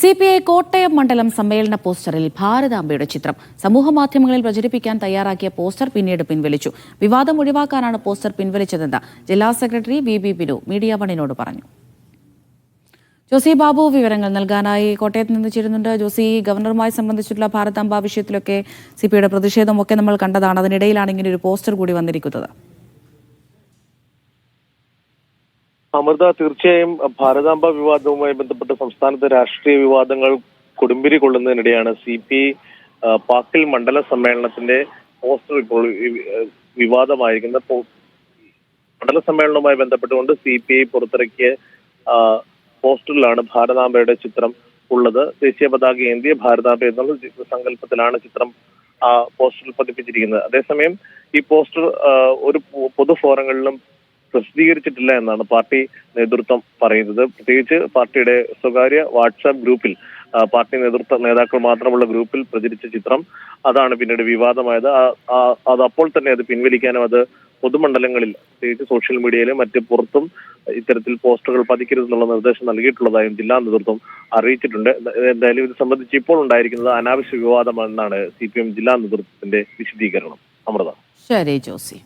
C P I Kottayam മണ്ഡലം സമ്മേളന പോസ്റ്ററിൽ ഭാരതാംബയുടെ ചിത്രം സമൂഹമാധ്യമങ്ങളിൽ പ്രചരിപ്പിക്കാൻ തയ്യാറാക്കിയ പോസ്റ്റർ പിന്നീട് പിൻവലിച്ചു. വിവാദം ഒഴിവാക്കാനാണ് പോസ്റ്റർ പിൻവലിച്ചതെന്ന് ജില്ലാ secretary V B Binu media വണിനോട് പറഞ്ഞു. ജോസി ബാബു വിവരങ്ങൾ നൽകാനായി കോട്ടയത്ത് നിന്ന് ചേരുന്നുണ്ട്. ജോസി ഗവർണറുമായി സംബന്ധിച്ചിട്ടുള്ള ഭാരതാംബ വിഷയത്തിലൊക്കെ സി പി ഐയുടെ പ്രതിഷേധമൊക്കെ നമ്മൾ കണ്ടതാണ്. അതിനിടയിലാണ് ഇങ്ങനെ ഒരു പോസ്റ്റർ കൂടി വന്നിരിക്കുന്നത്. അമൃത തീർച്ചയായും ഭാരതാംബ വിവാദവുമായി ബന്ധപ്പെട്ട് സംസ്ഥാനത്തെ രാഷ്ട്രീയ വിവാദങ്ങൾ കൊടുമ്പിരി കൊള്ളുന്നതിനിടെയാണ് സി പി പാക്കിൽ മണ്ഡല സമ്മേളനത്തിന്റെ പോസ്റ്റർ ഇപ്പോൾ വിവാദമായിരിക്കുന്ന മണ്ഡല സമ്മേളനവുമായി ബന്ധപ്പെട്ടുകൊണ്ട് സി പി ഐ പുറത്തിറക്കിയ പോസ്റ്ററിലാണ് ഭാരതാംബയുടെ ചിത്രം ഉള്ളത്. ദേശീയ പതാക ഏന്തിയ ഭാരതാംബ എന്നുള്ള സങ്കല്പത്തിലാണ് ചിത്രം ആ പോസ്റ്ററിൽ പതിപ്പിച്ചിരിക്കുന്നത്. അതേസമയം ഈ പോസ്റ്റർ ഒരു പൊതു ഫോറങ്ങളിലും പ്രസിദ്ധീകരിച്ചിട്ടില്ല എന്നാണ് പാർട്ടി നേതൃത്വം പറയുന്നത്. പ്രത്യേകിച്ച് പാർട്ടിയുടെ സ്വകാര്യ വാട്സാപ്പ് ഗ്രൂപ്പിൽ പാർട്ടി നേതൃത്വ നേതാക്കൾ മാത്രമുള്ള ഗ്രൂപ്പിൽ പ്രചരിച്ച ചിത്രം അതാണ് പിന്നീട് വിവാദമായത്. അത് അപ്പോൾ തന്നെ അത് പിൻവലിക്കാനും അത് പൊതുമണ്ഡലങ്ങളിൽ പ്രത്യേകിച്ച് സോഷ്യൽ മീഡിയയിലും മറ്റ് പുറത്തും ഇത്തരത്തിൽ പോസ്റ്ററുകൾ പതിക്കരുതെന്നുള്ള നിർദ്ദേശം നൽകിയിട്ടുള്ളതായും ജില്ലാ നേതൃത്വം അറിയിച്ചിട്ടുണ്ട്. എന്തായാലും ഇത് സംബന്ധിച്ച് ഇപ്പോൾ ഉണ്ടായിരിക്കുന്നത് അനാവശ്യ വിവാദമാണെന്നാണ് സി പി എം ജില്ലാ നേതൃത്വത്തിന്റെ വിശദീകരണം. അമൃത. ശരി ജോസി.